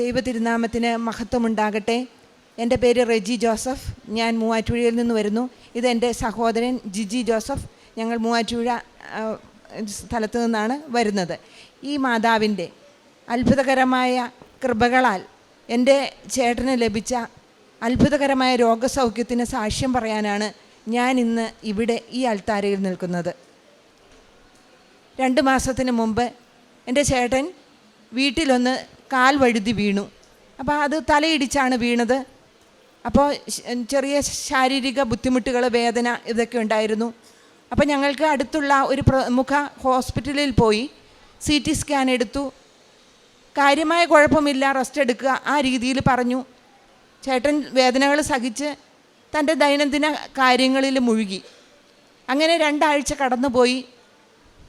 ദൈവതിരുനാമത്തിന് മഹത്വമുണ്ടാകട്ടെ. എന്റെ പേര് റെജി ജോസഫ്. ഞാൻ മൂവാറ്റുപുഴയിൽ നിന്ന് വരുന്നു. ഇത് എന്റെ സഹോദരൻ ജിജി ജോസഫ്. ഞങ്ങൾ മൂവാറ്റുപുഴ സ്ഥലത്തു നിന്നാണ് വരുന്നത്. ഈ മാതാവിന്റെ അത്ഭുതകരമായ കൃപകളാൽ എന്റെ ചേട്ടന് ലഭിച്ച അത്ഭുതകരമായ രോഗസൗഖ്യത്തിന് സാക്ഷ്യം പറയാനാണ് ഞാൻ ഇന്ന് ഇവിടെ ഈ അൾത്താരയിൽ നിൽക്കുന്നത്. രണ്ട് മാസത്തിന് മുമ്പ് എന്റെ ചേട്ടൻ വീട്ടിലൊന്ന് കാൽ വഴുതി വീണു. അപ്പോൾ അത് തലയിടിച്ചാണ് വീണത്. അപ്പോൾ ചെറിയ ശാരീരിക ബുദ്ധിമുട്ടുകൾ വേദന ഇതൊക്കെ ഉണ്ടായിരുന്നു. അപ്പോൾ ഞങ്ങൾക്ക് അടുത്തുള്ള ഒരു പ്രമുഖ ഹോസ്പിറ്റലിൽ പോയി സി ടി സ്കാൻ എടുത്തു. കാര്യമായ കുഴപ്പമില്ല റെസ്റ്റ് എടുക്കുക ആ രീതിയിൽ പറഞ്ഞു. ചേട്ടൻ വേദനകൾ സഹിച്ച് തന്റെ ദൈനംദിന കാര്യങ്ങളിൽ മുഴുകി. അങ്ങനെ രണ്ടാഴ്ച കടന്നുപോയി.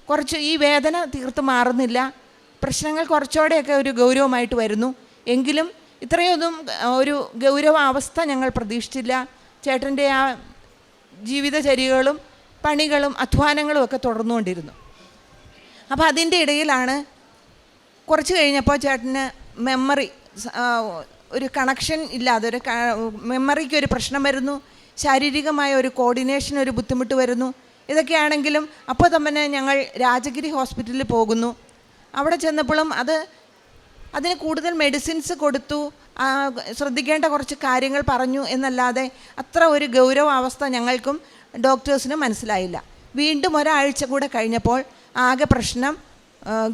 കുറച്ച് ഈ വേദന തീർത്ത് മാറുന്നില്ല. പ്രശ്നങ്ങൾ കുറച്ചുകൂടെയൊക്കെ ഒരു ഗൗരവമായിട്ട് വരുന്നു. എങ്കിലും ഇത്രയൊന്നും ഒരു ഗൗരവാവസ്ഥ ഞങ്ങൾ പ്രതീക്ഷിച്ചില്ല. ചേട്ടന്റെ ആ ജീവിതചര്യകളും പണികളും അധ്വാനങ്ങളും ഒക്കെ തുടർന്നുകൊണ്ടിരുന്നു. അപ്പോൾ അതിന്റെ ഇടയിലാണ് കുറച്ച് കഴിഞ്ഞപ്പോൾ ചേട്ടന് മെമ്മറി ഒരു കണക്ഷൻ ഇല്ലാതെ ഒരു മെമ്മറിക്ക് ഒരു പ്രശ്നം വരുന്നു. ശാരീരികമായ ഒരു കോർഡിനേഷൻ ഒരു ബുദ്ധിമുട്ട് വരുന്നു. ഇതൊക്കെയാണെങ്കിലും അപ്പോൾ തന്നെ ഞങ്ങൾ രാജഗിരി ഹോസ്പിറ്റലിൽ പോകുന്നു. അവിടെ ചെന്നപ്പോഴും അത് അതിന് കൂടുതൽ മെഡിസിൻസ് കൊടുത്തു. ശ്രദ്ധിക്കേണ്ട കുറച്ച് കാര്യങ്ങൾ പറഞ്ഞു എന്നല്ലാതെ അത്ര ഒരു ഗൗരവാവസ്ഥ ഞങ്ങൾക്കും ഡോക്ടേഴ്സിനും മനസ്സിലായില്ല. വീണ്ടും ഒരാഴ്ച കൂടെ കഴിഞ്ഞപ്പോൾ ആകെ പ്രശ്നം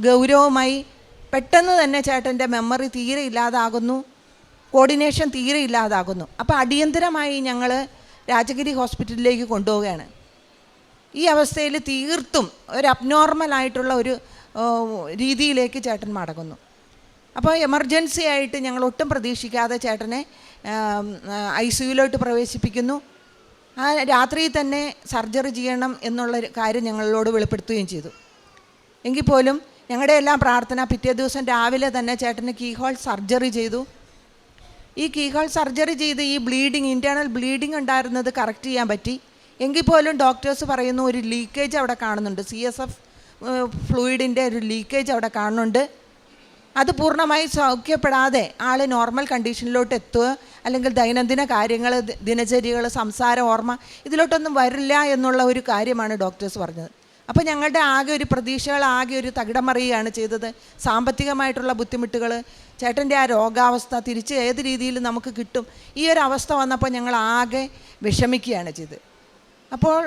ഗൗരവമായി. പെട്ടെന്ന് തന്നെ ചേട്ടന്റെ മെമ്മറി തീരെ ഇല്ലാതാകുന്നു. കോർഡിനേഷൻ തീരെ ഇല്ലാതാകുന്നു. അപ്പോൾ അടിയന്തരമായി ഞങ്ങൾ രാജഗിരി ഹോസ്പിറ്റലിലേക്ക് കൊണ്ടുപോവുകയാണ്. ഈ അവസ്ഥയിൽ തീർത്തും ഒരു അബ്നോർമലായിട്ടുള്ള ഒരു ആ, രീതിയിലേക്ക് ചേട്ടൻ മടങ്ങുന്നു. അപ്പോൾ എമർജൻസി ആയിട്ട് ഞങ്ങൾ ഒട്ടും പ്രതീക്ഷിക്കാതെ ചേട്ടനെ ഐ സിയുലോട്ട് പ്രവേശിപ്പിക്കുന്നു. ആ രാത്രിയിൽ തന്നെ സർജറി ചെയ്യണം എന്നുള്ള കാര്യം ഞങ്ങളോട് വെളിപ്പെടുത്തുകയും ചെയ്തു. എങ്കിൽ പോലും ഞങ്ങളുടെ എല്ലാം പ്രാർത്ഥന പിറ്റേ ദിവസം രാവിലെ തന്നെ ചേട്ടന് കീഹോൾ സർജറി ചെയ്തു. ഈ കീഹോൾ സർജറി ചെയ്ത് ഈ ബ്ലീഡിങ് ഇന്റേർണൽ ബ്ലീഡിങ് ഉണ്ടായിരുന്നത് കറക്റ്റ് ചെയ്യാൻ പറ്റി. എങ്കിൽ പോലും ഡോക്ടേഴ്സ് പറയുന്നു ഒരു ലീക്കേജ് അവിടെ കാണുന്നുണ്ട്. സി എസ് എഫ് ഫ്ലൂയിഡിന്റെ ഒരു ലീക്കേജ് അവിടെ കാണുന്നുണ്ട്. അത് പൂർണമായി സൗഖ്യപ്പെടാതെ ആൾ നോർമൽ കണ്ടീഷനിലോട്ട് എത്തുക അല്ലെങ്കിൽ ദൈനംദിന കാര്യങ്ങൾ ദിനചര്യകൾ സംസാര ഓർമ്മ ഇതിലോട്ടൊന്നും വരില്ല എന്നുള്ള ഒരു കാര്യമാണ് ഡോക്ടേഴ്സ് പറഞ്ഞത്. അപ്പോൾ ഞങ്ങളുടെ ആകെ ഒരു പ്രതീക്ഷകൾ ആകെ ഒരു തകിടം മറിയുകയാണ് ചെയ്തത്. സാമ്പത്തികമായിട്ടുള്ള ബുദ്ധിമുട്ടുകൾ ചേട്ടന്റെ ആ രോഗാവസ്ഥ തിരിച്ച് ഏത് രീതിയിൽ നമുക്ക് കിട്ടും ഈ ഒരു അവസ്ഥ വന്നപ്പോൾ ഞങ്ങൾ ആകെ വിഷമിക്കുകയാണ് ചെയ്തത്. അപ്പോൾ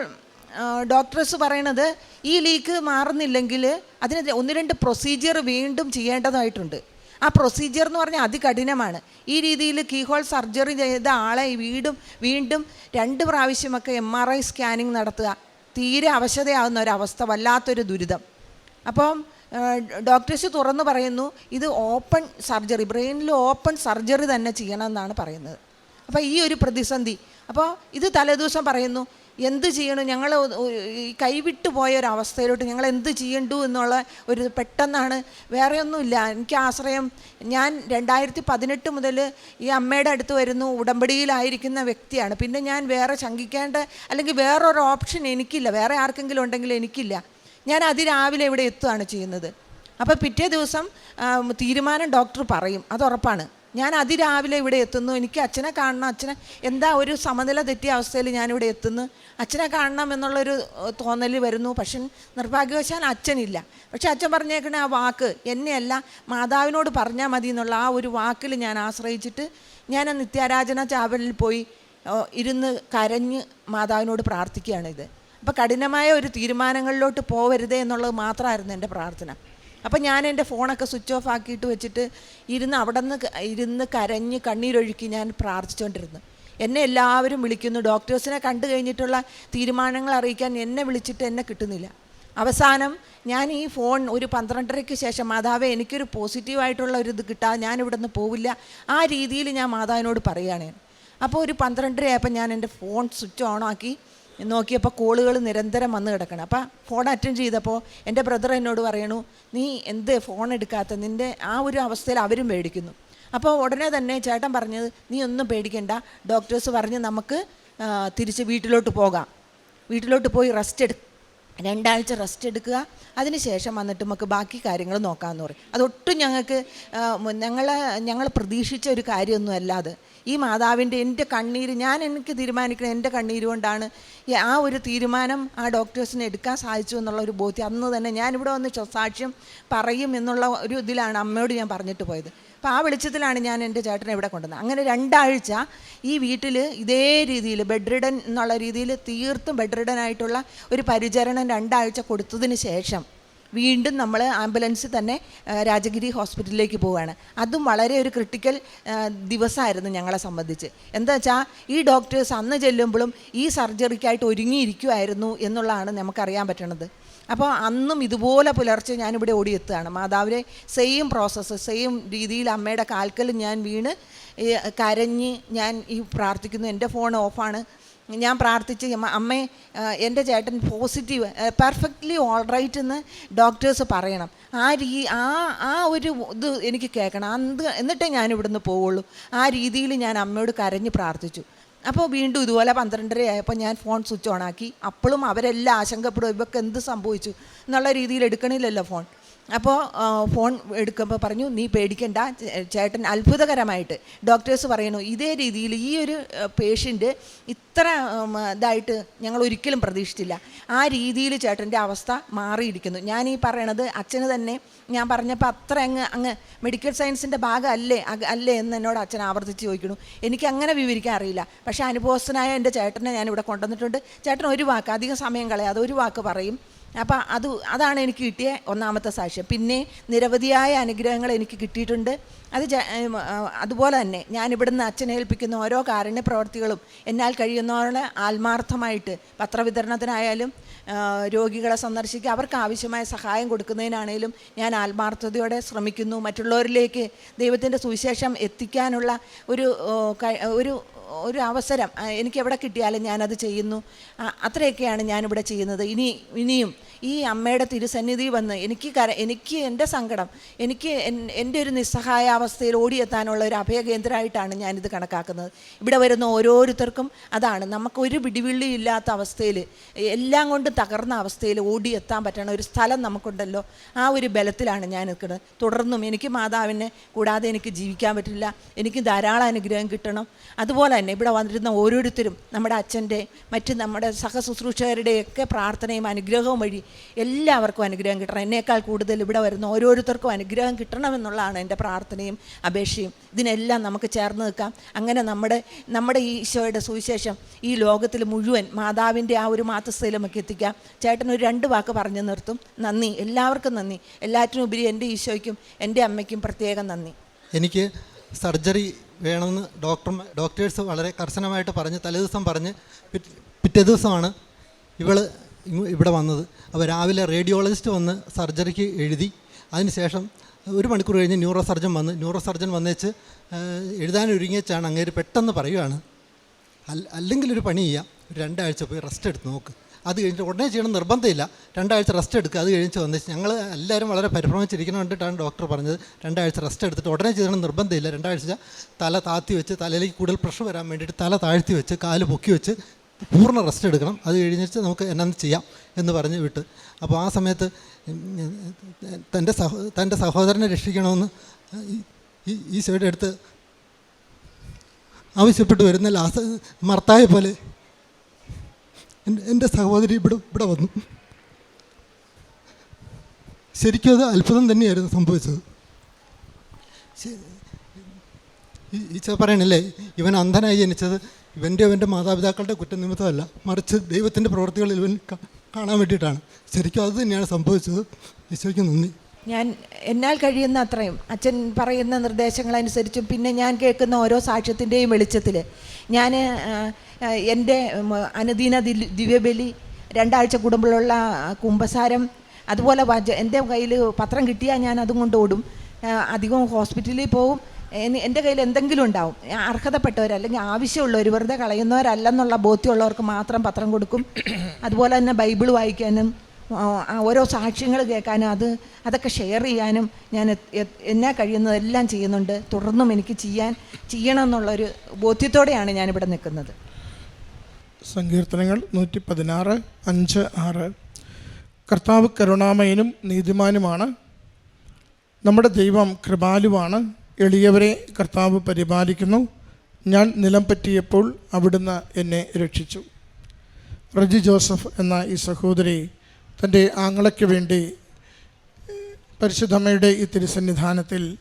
ഡോക്ടേഴ്സ് പറയണത് ഈ ലീക്ക് മാറുന്നില്ലെങ്കിൽ അതിന് ഒന്ന് രണ്ട് പ്രൊസീജിയർ വീണ്ടും ചെയ്യേണ്ടതായിട്ടുണ്ട്. ആ പ്രൊസീജിയർ എന്ന് പറഞ്ഞാൽ അതികഠിനമാണ്. ഈ രീതിയിൽ കീഹോൾ സർജറി ചെയ്ത ആളെ വീണ്ടും വീണ്ടും രണ്ട് പ്രാവശ്യമൊക്കെ എം ആർ ഐ സ്കാനിങ് നടത്തുക. തീരെ അവശതയാവുന്ന ഒരവസ്ഥ വല്ലാത്തൊരു ദുരിതം. അപ്പം ഡോക്ടേഴ്സ് തുറന്നു പറയുന്നു ഇത് ഓപ്പൺ സർജറി ബ്രെയിനിൽ ഓപ്പൺ സർജറി തന്നെ ചെയ്യണമെന്നാണ് പറയുന്നത്. അപ്പോൾ ഈ ഒരു പ്രതിസന്ധി. അപ്പോൾ ഇത് തലേദിവസം പറയുന്നു എന്ത് ചെയ്യണം? ഞങ്ങൾ ഈ കൈവിട്ടു പോയ ഒരു അവസ്ഥയിലോട്ട് ഞങ്ങൾ എന്ത് ചെയ്യണ്ടു എന്നുള്ള ഒരു പെട്ടെന്നാണ്. വേറെ ഒന്നുമില്ല. എനിക്ക് ആശ്രയം ഞാൻ രണ്ടായിരത്തി പതിനെട്ട് മുതൽ ഈ അമ്മയുടെ അടുത്ത് വരുന്നു. ഉടമ്പടിയിലായിരിക്കുന്ന വ്യക്തിയാണ്. പിന്നെ ഞാൻ വേറെ ശങ്കിക്കേണ്ട അല്ലെങ്കിൽ വേറൊരു ഓപ്ഷൻ എനിക്കില്ല. വേറെ ആർക്കെങ്കിലും ഉണ്ടെങ്കിൽ എനിക്കില്ല. ഞാൻ അതിരാവിലെ ഇവിടെ എത്തുകയാണ് ചെയ്യുന്നത്. അപ്പോൾ പിറ്റേ ദിവസം തീരുമാനം ഡോക്ടർ പറയും. അത് ഉറപ്പാണ്. ഞാൻ അതിരാവിലെ ഇവിടെ എത്തുന്നു. എനിക്ക് അച്ഛനെ കാണണം. അച്ഛനെ എന്താ ഒരു സമനില തെറ്റിയ അവസ്ഥയിൽ ഞാനിവിടെ എത്തുന്നു? അച്ഛനെ കാണണം എന്നുള്ളൊരു തോന്നൽ വരുന്നു. പക്ഷെ നിർഭാഗ്യവശാൽ അച്ഛനില്ല. പക്ഷെ അച്ഛൻ പറഞ്ഞേക്കണ ആ വാക്ക് എന്നെയല്ല മാതാവിനോട് പറഞ്ഞാൽ മതി എന്നുള്ള ആ ഒരു വാക്കിൽ ഞാൻ ആശ്രയിച്ചിട്ട് ഞാൻ ആ നിത്യാരാധന ചാവലിൽ പോയി ഇരുന്ന് കരഞ്ഞ് മാതാവിനോട് പ്രാർത്ഥിക്കുകയാണ് ഇത്. അപ്പോൾ കഠിനമായ ഒരു തീരുമാനങ്ങളിലോട്ട് പോവരുതേ എന്നുള്ളത് മാത്രമായിരുന്നു എന്റെ പ്രാർത്ഥന. അപ്പം ഞാൻ എന്റെ ഫോണൊക്കെ സ്വിച്ച് ഓഫ് ആക്കിയിട്ട് വെച്ചിട്ട് ഇരുന്ന് അവിടെ നിന്ന് ഇരുന്ന് കരഞ്ഞ് കണ്ണീരൊഴുക്കി ഞാൻ പ്രാർത്ഥിച്ചുകൊണ്ടിരുന്നു എന്നെ എല്ലാവരും വിളിക്കുന്നു. ഡോക്ടേഴ്സിനെ കണ്ടു കഴിഞ്ഞിട്ടുള്ള തീരുമാനങ്ങൾ അറിയിക്കാൻ എന്നെ വിളിച്ചിട്ട് എന്നെ കിട്ടുന്നില്ല. അവസാനം ഞാൻ ഈ ഫോൺ ഒരു പന്ത്രണ്ടരയ്ക്ക് ശേഷം മാതാവേ എനിക്കൊരു പോസിറ്റീവായിട്ടുള്ള ഒരു ഇത് കിട്ടാതെ ഞാൻ ഇവിടെ നിന്ന് പോവില്ല. ആ രീതിയിൽ ഞാൻ മാതാവിനോട് പറയുകയാണ് അപ്പോൾ ഒരു പന്ത്രണ്ടരയായപ്പോൾ ഞാൻ എന്റെ ഫോൺ സ്വിച്ച് ഓൺ ആക്കി നോക്കിയപ്പോൾ കോളുകൾ നിരന്തരം വന്ന് കിടക്കണം. അപ്പോൾ ഫോൺ അറ്റൻഡ് ചെയ്തപ്പോൾ എന്റെ ബ്രദർ എന്നോട് പറയണു നീ എന്ത് ഫോൺ എടുക്കാത്ത? നിന്റെ ആ ഒരു അവസ്ഥയിൽ അവരും പേടിക്കുന്നു. അപ്പോൾ ഉടനെ തന്നെ ചേട്ടൻ പറഞ്ഞത് നീ ഒന്നും പേടിക്കണ്ട. ഡോക്ടേഴ്സ് പറഞ്ഞ് നമുക്ക് തിരിച്ച് വീട്ടിലോട്ട് പോകാം. വീട്ടിലോട്ട് പോയി റെസ്റ്റ് എടു രണ്ടാഴ്ച റെസ്റ്റ് എടുക്കുക. അതിനുശേഷം വന്നിട്ട് നമുക്ക് ബാക്കി കാര്യങ്ങൾ നോക്കാമെന്ന് പറയും. അതൊട്ടും ഞങ്ങൾക്ക് ഞങ്ങൾ ഞങ്ങൾ പ്രതീക്ഷിച്ച ഒരു കാര്യമൊന്നും അല്ലാതെ ഈ മാതാവിന്റെ എന്റെ കണ്ണീര് ഞാൻ എനിക്ക് തീരുമാനിക്കണം എന്റെ കണ്ണീര് കൊണ്ടാണ്. ആ ഒരു തീരുമാനം ആ ഡോക്ടേഴ്സിന് എടുക്കാൻ സാധിച്ചു എന്നുള്ള ഒരു ബോധ്യം അന്ന് തന്നെ ഞാനിവിടെ വന്ന് സാക്ഷ്യം പറയും എന്നുള്ള ഒരു ഇതിലാണ് അമ്മയോട് ഞാൻ പറഞ്ഞിട്ട് പോയത്. അപ്പോൾ ആ വെളിച്ചത്തിലാണ് ഞാൻ എന്റെ ചേട്ടനെ ഇവിടെ കൊണ്ടുവന്നത്. അങ്ങനെ രണ്ടാഴ്ച ഈ വീട്ടിൽ ഇതേ രീതിയിൽ ബെഡ് റിഡൻ എന്നുള്ള രീതിയിൽ തീർത്തും ബെഡ് ആയിട്ടുള്ള ഒരു പരിചരണം രണ്ടാഴ്ച കൊടുത്തതിന് ശേഷം വീണ്ടും നമ്മൾ ആംബുലൻസ് തന്നെ രാജഗിരി ഹോസ്പിറ്റലിലേക്ക് പോവുകയാണ്. അതും വളരെ ഒരു ക്രിട്ടിക്കൽ ദിവസമായിരുന്നു ഞങ്ങളെ സംബന്ധിച്ച്. എന്താ വെച്ചാൽ ഈ ഡോക്ടേഴ്സ് അന്ന് ചെല്ലുമ്പോഴും ഈ സർജറിക്കായിട്ട് ഒരുങ്ങിയിരിക്കുമായിരുന്നു എന്നുള്ളതാണ് നമുക്കറിയാൻ പറ്റണത്. അപ്പോൾ അന്നും ഇതുപോലെ പുലർച്ചെ ഞാനിവിടെ ഓടിയെത്തുകയാണ്. മാതാവിനെ സെയിം പ്രോസസ്സ് സെയിം രീതിയിൽ അമ്മയുടെ കാൽക്കൽ ഞാൻ വീണ് കരഞ്ഞ് ഞാൻ ഈ പ്രാർത്ഥിക്കുന്നു. എന്റെ ഫോൺ ഓഫാണ് ഞാൻ പ്രാർത്ഥിച്ച് അമ്മ- എന്റെ ചേട്ടൻ പോസിറ്റീവ് പെർഫെക്റ്റ്ലി ഓൾ റൈറ്റ് എന്ന് ഡോക്ടേഴ്സ് പറയണം. ആ രീ ആ ആ ഒരു ഇത് എനിക്ക് കേൾക്കണം. അത് എന്നിട്ടേ ഞാൻ ഇവിടുന്ന് പോവുള്ളൂ. ആ രീതിയിൽ ഞാൻ അമ്മയോട് കരഞ്ഞ് പ്രാർത്ഥിച്ചു. അപ്പോൾ വീണ്ടും ഇതുപോലെ പന്ത്രണ്ടര ആയപ്പോൾ ഞാൻ ഫോൺ സ്വിച്ച് ഓൺ ആക്കി. അപ്പോഴും അവരെല്ലാം ആശങ്കപ്പെടും. ഇവർക്ക് എന്ത് സംഭവിച്ചു? എന്നുള്ള രീതിയിൽ എടുക്കണില്ലല്ലോ ഫോൺ അപ്പോൾ ഫോൺ എടുക്കുമ്പോൾ പറഞ്ഞു നീ പേടിക്കണ്ട ചേട്ടൻ അത്ഭുതകരമായിട്ട് ഡോക്ടേഴ്സ് പറയുന്നു ഇതേ രീതിയിൽ ഈ ഒരു പേഷ്യന്റ് ഇത്ര ഇതായിട്ട് ഞങ്ങൾ ഒരിക്കലും പ്രതീക്ഷിച്ചില്ല. ആ രീതിയിൽ ചേട്ടന്റെ അവസ്ഥ മാറിയിരിക്കുന്നു. ഞാൻ ഈ പറയണത് അച്ഛന് തന്നെ ഞാൻ പറഞ്ഞപ്പോൾ അത്ര അങ്ങ് അങ്ങ് മെഡിക്കൽ സയൻസിന്റെ ഭാഗമല്ലേ അല്ലേ എന്ന് എന്നോട് അച്ഛൻ ആവർത്തിച്ച് ചോദിക്കുന്നു. എനിക്ക് അങ്ങനെ വിവരിക്കാൻ അറിയില്ല. പക്ഷേ അനുഭവസ്ഥനായ എന്റെ ചേട്ടനെ ഞാൻ ഇവിടെ കൊണ്ടുവന്നിട്ടുണ്ട്. ചേട്ടൻ ഒരു വാക്ക് അധികം സമയം കളയാതെ ഒരു വാക്ക് പറയും. അപ്പം അത് അതാണ് എനിക്ക് കിട്ടിയ ഒന്നാമത്തെ സാക്ഷ്യം. പിന്നെ നിരവധിയായ അനുഗ്രഹങ്ങൾ എനിക്ക് കിട്ടിയിട്ടുണ്ട്. അത് അതുപോലെ തന്നെ ഞാൻ ഇവിടുന്ന് അച്ഛനെ ഏൽപ്പിക്കുന്ന ഓരോ കാരുണ്യ പ്രവർത്തികളും എന്നാൽ കഴിയുന്നവരുടെ ആത്മാർത്ഥമായിട്ട് പത്രവിതരണത്തിനായാലും രോഗികളെ സന്ദർശിക്കുക അവർക്ക് ആവശ്യമായ സഹായം കൊടുക്കുന്നതിനാണേലും ഞാൻ ആത്മാർത്ഥതയോടെ ശ്രമിക്കുന്നു. മറ്റുള്ളവരിലേക്ക് ദൈവത്തിന്റെ സുവിശേഷം എത്തിക്കാനുള്ള ഒരു ഒരു ഒരു അവസരം എനിക്ക് എവിടെ കിട്ടിയാലും ഞാനത് ചെയ്യുന്നു. അത്രയൊക്കെയാണ് ഞാനിവിടെ ചെയ്യുന്നത്. ഇനി ഇനിയും ഈ അമ്മയുടെ തിരുസന്നിധി വന്ന് എനിക്ക് കര എനിക്ക് എന്റെ സങ്കടം എനിക്ക് എന്റെ ഒരു നിസ്സഹായാവസ്ഥയിൽ ഓടിയെത്താനുള്ള ഒരു അഭയകേന്ദ്രമായിട്ടാണ് ഞാനിത് കണക്കാക്കുന്നത്. ഇവിടെ വരുന്ന ഓരോരുത്തർക്കും അതാണ്. നമുക്കൊരു പിടിവിള്ളി ഇല്ലാത്ത അവസ്ഥയിൽ എല്ലാം കൊണ്ട് തകർന്ന അവസ്ഥയിൽ ഓടിയെത്താൻ പറ്റണ ഒരു സ്ഥലം നമുക്കുണ്ടല്ലോ. ആ ഒരു ബലത്തിലാണ് ഞാൻ നിൽക്കുന്നത്. തുടർന്നും എനിക്ക് മാതാവിനെ കൂടാതെ എനിക്ക് ജീവിക്കാൻ പറ്റില്ല. എനിക്ക് ധാരാളം അനുഗ്രഹം കിട്ടണം. അതുപോലെ തന്നെ ഇവിടെ വന്നിരുന്ന ഓരോരുത്തരും നമ്മുടെ അച്ഛന്റെ മറ്റ് നമ്മുടെ സഹശുശ്രൂഷകരുടെയൊക്കെ പ്രാർത്ഥനയും അനുഗ്രഹവും വഴി എല്ലാവർക്കും അനുഗ്രഹം കിട്ടണം. എന്നേക്കാൾ കൂടുതൽ ഇവിടെ വരുന്ന ഓരോരുത്തർക്കും അനുഗ്രഹം കിട്ടണമെന്നുള്ളതാണ് എന്റെ പ്രാർത്ഥനയും അപേക്ഷയും. ഇതിനെല്ലാം നമുക്ക് ചേർന്ന് നിൽക്കാം. അങ്ങനെ നമ്മുടെ നമ്മുടെ ഈ ഈശോയുടെ സുവിശേഷം ഈ ലോകത്തിൽ മുഴുവൻ മാതാവിന്റെ ആ ഒരു മാതസ്ഥയിലുമൊക്കെ എത്തിക്കാം. ചേട്ടൻ ഒരു രണ്ട് വാക്ക് പറഞ്ഞു നിർത്തും. നന്ദി. എല്ലാവർക്കും നന്ദി. എല്ലാറ്റിനും ഉപരി എന്റെ ഈശോയ്ക്കും എന്റെ അമ്മയ്ക്കും പ്രത്യേകം നന്ദി. എനിക്ക് സർജറി വേണമെന്ന് ഡോക്ടർ ഡോക്ടേഴ്സ് വളരെ കർശനമായിട്ട് പറഞ്ഞ് തലേദിവസം പറഞ്ഞ് പിറ്റേ ദിവസമാണ് ഇവൾ ഇവിടെ വന്നത്. അപ്പോൾ രാവിലെ റേഡിയോളജിസ്റ്റ് വന്ന് സർജറിക്ക് എഴുതി. അതിനുശേഷം ഒരു മണിക്കൂർ കഴിഞ്ഞ് ന്യൂറോ സർജൻ വന്ന്. ന്യൂറോ സർജൻ വന്നേച്ച് എഴുതാനൊരുങ്ങിയച്ചാണ്. അങ്ങേര് പെട്ടെന്ന് പറയുകയാണ് അല്ല- അല്ലെങ്കിൽ ഒരു പണി ചെയ്യാം. ഒരു രണ്ടാഴ്ച പോയി റെസ്റ്റ് എടുത്ത് നോക്ക്. അത് കഴിഞ്ഞിട്ട് ഉടനെ ചെയ്യണം നിർബന്ധമില്ല. രണ്ടാഴ്ച റെസ്റ്റ് എടുക്കുക. അത് കഴിഞ്ഞ് വന്നേച്ച് ഞങ്ങൾ എല്ലാവരും വളരെ പരിഭ്രമിച്ചിരിക്കണം കണ്ടിട്ടാണ് ഡോക്ടർ പറഞ്ഞത്. രണ്ടാഴ്ച റെസ്റ്റ് എടുത്തിട്ട് ഉടനെ ചെയ്യണം നിർബന്ധമില്ല. രണ്ടാഴ്ച തല താത്തി വെച്ച് തലയിലേക്ക് കൂടുതൽ പ്രഷർ വരാൻ വേണ്ടിയിട്ട് തല താഴ്ത്തി വെച്ച് കാൽ പൊക്കി വെച്ച് പൂർണ റെസ്റ്റ് എടുക്കണം. അത് കഴിഞ്ഞിട്ട് നമുക്ക് എന്നാന്ന് ചെയ്യാം എന്ന് പറഞ്ഞ് വിട്ട്. അപ്പോൾ ആ സമയത്ത് തന്റെ സഹോ തന്റെ സഹോദരനെ രക്ഷിക്കണമെന്ന് ഈ- ഈശോയുടെ അടുത്ത് ആവശ്യപ്പെട്ട് വരുന്ന ലാസ് മർത്തായ പോലെ എന്റെ സഹോദരി ഇവിടെ ഇവിടെ വന്നു. ശരിക്കും അത് അത്ഭുതം തന്നെയായിരുന്നു സംഭവിച്ചത്. ഈശോ പറയണില്ലേ ഇവൻ അന്ധനായി ജനിച്ചത് ഇവന്റെ അവന്റെ മാതാപിതാക്കളുടെ കുറ്റനിമിത്തമല്ല മറിച്ച് ദൈവത്തിന്റെ പ്രവർത്തികളിൽ ഇവൻ കാണാൻ വേണ്ടിയിട്ടാണ്. ശരിക്കും അത് തന്നെയാണ് സംഭവിച്ചത്. ഈശോയ്ക്ക് നന്ദി. ഞാൻ എന്നാൽ കഴിയുന്ന അത്രയും. അച്ഛൻ പറയുന്ന നിർദ്ദേശങ്ങളനുസരിച്ചും പിന്നെ ഞാൻ കേൾക്കുന്ന ഓരോ സാക്ഷ്യത്തിന്റെയും വെളിച്ചത്തിൽ ഞാൻ എന്റെ അനുദീന ദിവ്യബലി രണ്ടാഴ്ച കൂടുമ്പോഴുള്ള കുംഭസാരം അതുപോലെ എന്റെ കയ്യിൽ പത്രം കിട്ടിയാൽ ഞാൻ അതും കൊണ്ടോടും അധികവും ഹോസ്പിറ്റലിൽ പോവും. എന്റെ കയ്യിൽ എന്തെങ്കിലും ഉണ്ടാവും. അർഹതപ്പെട്ടവർ അല്ലെങ്കിൽ ആവശ്യമുള്ളവർ വെറുതെ കളയുന്നവരല്ലെന്നുള്ള ബോധ്യമുള്ളവർക്ക് മാത്രം പത്രം കൊടുക്കും. അതുപോലെ തന്നെ ബൈബിൾ വായിക്കാനും ഓരോ സാക്ഷ്യങ്ങൾ കേൾക്കാനും അത് അതൊക്കെ ഷെയർ ചെയ്യാനും ഞാൻ എന്നെ കഴിയുന്നതെല്ലാം ചെയ്യുന്നുണ്ട്. തുടർന്നും എനിക്ക് ചെയ്യാൻ ചെയ്യണം എന്നുള്ളൊരു ബോധ്യത്തോടെയാണ് ഞാനിവിടെ നിൽക്കുന്നത്. സങ്കീർത്തനങ്ങൾ നൂറ്റി പതിനാറ് അഞ്ച് ആറ്. കർത്താവ് കരുണാമയനും നീതിമാനുമാണ്. നമ്മുടെ ദൈവം കൃപാലുവാണ്. എളിയവരെ കർത്താവ് പരിപാലിക്കുന്നു. ഞാൻ നിലം പറ്റിയപ്പോൾ അവിടുന്ന് എന്നെ രക്ഷിച്ചു. റജി ജോസഫ് എന്ന ഈ സഹോദരി തന്റെ ആങ്ങളയ്ക്ക് വേണ്ടി പരിശുദ്ധമ്മയുടെ ഈ തിരുസന്നിധാനത്തിൽ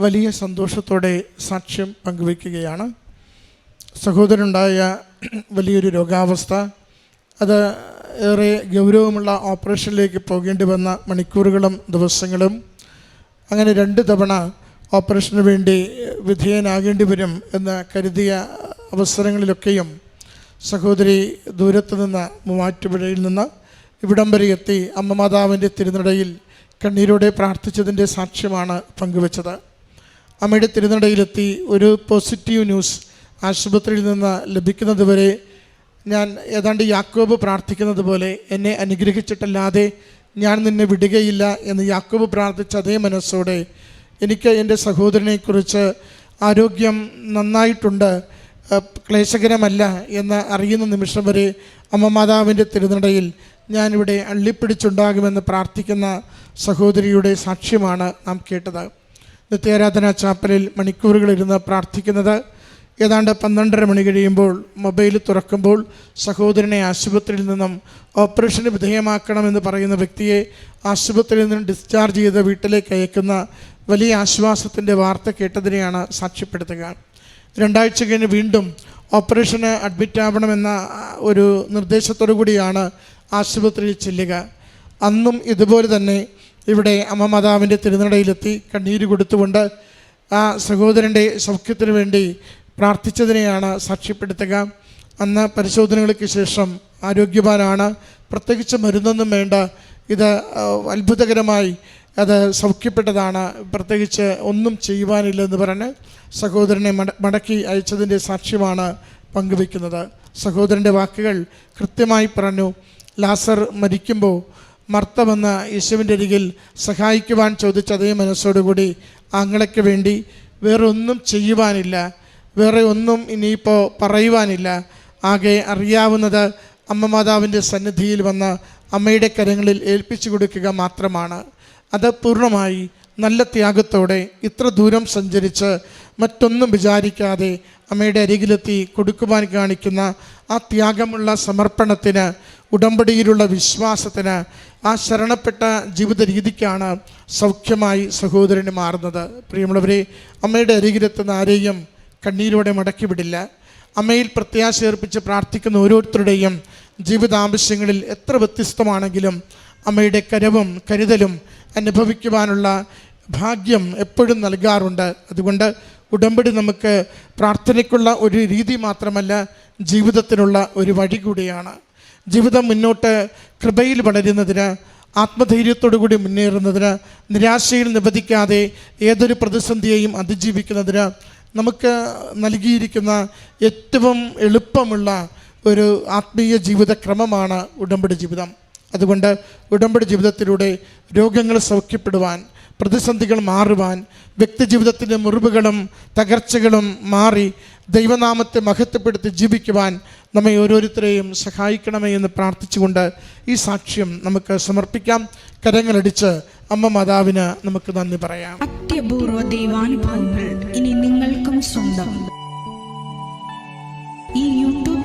വലിയ സന്തോഷത്തോടെ സാക്ഷ്യം പങ്കുവയ്ക്കുകയാണ്. സഹോദരനുണ്ടായ വലിയൊരു രോഗാവസ്ഥ. അത് ഏറെ ഗൗരവമുള്ള ഓപ്പറേഷനിലേക്ക് പോകേണ്ടി വന്ന മണിക്കൂറുകളും ദിവസങ്ങളും അങ്ങനെ രണ്ട് തവണ ഓപ്പറേഷന് വേണ്ടി വിധേയനാകേണ്ടി വരും എന്ന് കരുതിയ അവസരങ്ങളിലൊക്കെയും സഹോദരി ദൂരത്തു നിന്ന് മൂവാറ്റുപുഴയിൽ നിന്ന് ഇവിടം വരെ എത്തി അമ്മ മാതാവിന്റെ തിരുനടയിൽ കണ്ണീരോടെ പ്രാർത്ഥിച്ചതിന്റെ സാക്ഷ്യമാണ് പങ്കുവച്ചത്. അമ്മയുടെ തിരുനടയിലെത്തി ഒരു പോസിറ്റീവ് ന്യൂസ് ആശുപത്രിയിൽ നിന്ന് ലഭിക്കുന്നതുവരെ ഞാൻ ഏതാണ്ട് യാക്കോബ് പ്രാർത്ഥിക്കുന്നത് പോലെ എന്നെ അനുഗ്രഹിച്ചിട്ടല്ലാതെ ഞാൻ നിന്നെ വിടുകയില്ല എന്ന് യാക്കോബ് പ്രാർത്ഥിച്ച അതേ മനസ്സോടെ എനിക്ക് എന്റെ സഹോദരനെക്കുറിച്ച് ആരോഗ്യം നന്നായിട്ടുണ്ട് ക്ലേശകരമല്ല എന്ന് അറിയുന്ന നിമിഷം വരെ അമ്മ മാതാവിന്റെ തിരുനടയിൽ ഞാനിവിടെ അള്ളിപ്പിടിച്ചുണ്ടാകുമെന്ന് പ്രാർത്ഥിക്കുന്ന സഹോദരിയുടെ സാക്ഷ്യമാണ് നാം കേട്ടത്. നിത്യാരാധന ചാപ്പലിൽ മണിക്കൂറുകളിരുന്ന് പ്രാർത്ഥിക്കുന്നത് ഏതാണ്ട് പന്ത്രണ്ടര മണി കഴിയുമ്പോൾ മൊബൈൽ തുറക്കുമ്പോൾ സഹോദരനെ ആശുപത്രിയിൽ നിന്നും ഓപ്പറേഷന് വിധേയമാക്കണമെന്ന് പറയുന്ന വ്യക്തിയെ ആശുപത്രിയിൽ നിന്നും ഡിസ്ചാർജ് ചെയ്ത് വീട്ടിലേക്ക് അയക്കുന്ന വലിയ ആശ്വാസത്തിന്റെ വാർത്ത കേട്ടതിനെയാണ് സാക്ഷ്യപ്പെടുത്തുക. രണ്ടാഴ്ച കഴിഞ്ഞ് വീണ്ടും ഓപ്പറേഷന് അഡ്മിറ്റ് ആവണമെന്ന ഒരു നിർദ്ദേശത്തോടു കൂടിയാണ് ആശുപത്രിയിൽ ചെല്ലുക. അന്നും ഇതുപോലെ തന്നെ ഇവിടെ അമ്മ മാതാവിന്റെ തിരുനടയിലെത്തി കണ്ണീര് കൊടുത്തുകൊണ്ട് ആ സഹോദരന്റെ സൗഖ്യത്തിനു വേണ്ടി പ്രാർത്ഥിച്ചതിനെയാണ് സാക്ഷ്യപ്പെടുത്തുക. അന്ന് പരിശോധനകൾക്ക് ശേഷം ആരോഗ്യവാനാണ്. പ്രത്യേകിച്ച് മരുന്നൊന്നും വേണ്ട. ഇത് അത്ഭുതകരമായി അത് സൗഖ്യപ്പെട്ടതാണ്. പ്രത്യേകിച്ച് ഒന്നും ചെയ്യുവാനില്ലെന്ന് പറഞ്ഞ് സഹോദരനെ മട മടക്കി അയച്ചതിന്റെ സാക്ഷ്യമാണ് പങ്കുവെക്കുന്നത് സഹോദരന്റെ വാക്കുകൾ കൃത്യമായി പറഞ്ഞു ലാസർ മരിക്കുമ്പോൾ മർത്തമെന്ന് യേശുവിന്റെ അരികിൽ സഹായിക്കുവാൻ ചോദിച്ച അതേ മനസ്സോടുകൂടി ആങ്ങളയ്ക്ക് വേണ്ടി വേറെ ഒന്നും ചെയ്യുവാനില്ല. വേറെ ഒന്നും ഇനിയിപ്പോൾ പറയുവാനില്ല. ആകെ അറിയാവുന്നത് അമ്മ മാതാവിന്റെ സന്നിധിയിൽ വന്ന് അമ്മയുടെ കരങ്ങളിൽ ഏൽപ്പിച്ചു കൊടുക്കുക മാത്രമാണ്. അത് പൂർണമായി നല്ല ത്യാഗത്തോടെ ഇത്ര ദൂരം സഞ്ചരിച്ച് മറ്റൊന്നും വിചാരിക്കാതെ അമ്മയുടെ അരികിലെത്തി കൊടുക്കുവാൻ കാണിക്കുന്ന ആ ത്യാഗമുള്ള സമർപ്പണത്തിന് ഉടമ്പടിയിലുള്ള വിശ്വാസത്തിന് ആ ശരണപ്പെട്ട ജീവിത രീതിക്കാണ് സൗഖ്യമായി സഹോദരന് മാറുന്നത്. പ്രിയമുള്ളവരെ അമ്മയുടെ അരികിലെത്തുന്ന ആരെയും കണ്ണീരോടെ മടക്കി വിടില്ല അമ്മയിൽ പ്രത്യാശ ഏർപ്പിച്ച് പ്രാർത്ഥിക്കുന്ന ഓരോരുത്തരുടെയും ജീവിതാവശ്യങ്ങളിൽ എത്ര വ്യത്യസ്തമാണെങ്കിലും അമ്മയുടെ കരവും കരുതലും അനുഭവിക്കുവാനുള്ള ഭാഗ്യം എപ്പോഴും നൽകാറുണ്ട്. അതുകൊണ്ട് ഉടമ്പടി നമുക്ക് പ്രാർത്ഥനയ്ക്കുള്ള ഒരു രീതി മാത്രമല്ല ജീവിതത്തിനുള്ള ഒരു വഴി കൂടിയാണ്. ജീവിതം മുന്നോട്ട് കൃപയിൽ വളരുന്നതിന് ആത്മധൈര്യത്തോടു കൂടി മുന്നേറുന്നതിന് നിരാശയിൽ നിവധിക്കാതെ ഏതൊരു പ്രതിസന്ധിയെയും അതിജീവിക്കുന്നതിന് നമുക്ക് നൽകിയിരിക്കുന്ന ഏറ്റവും എളുപ്പമുള്ള ഒരു ആത്മീയ ജീവിതക്രമമാണ് ഉടമ്പടി ജീവിതം. അതുകൊണ്ട് ഉടമ്പടി ജീവിതത്തിലൂടെ രോഗങ്ങൾ സൗഖ്യപ്പെടുവാൻ പ്രതിസന്ധികൾ മാറുവാൻ വ്യക്തിജീവിതത്തിന്റെ മുറിവുകളും തകർച്ചകളും മാറി ദൈവനാമത്തെ മഹത്വപ്പെടുത്തി ജീവിക്കുവാൻ നമ്മെ ഓരോരുത്തരെയും സഹായിക്കണമേ എന്ന് പ്രാർത്ഥിച്ചുകൊണ്ട് ഈ സാക്ഷ്യം നമുക്ക് സമർപ്പിക്കാം. കരങ്ങളടിച്ച് അമ്മ മാതാവിന് നമുക്ക് നന്ദി പറയാം. അത്യപൂർവ ദൈവാനുഭവങ്ങൾ ഇനി നിങ്ങൾക്കും സ്വന്തം.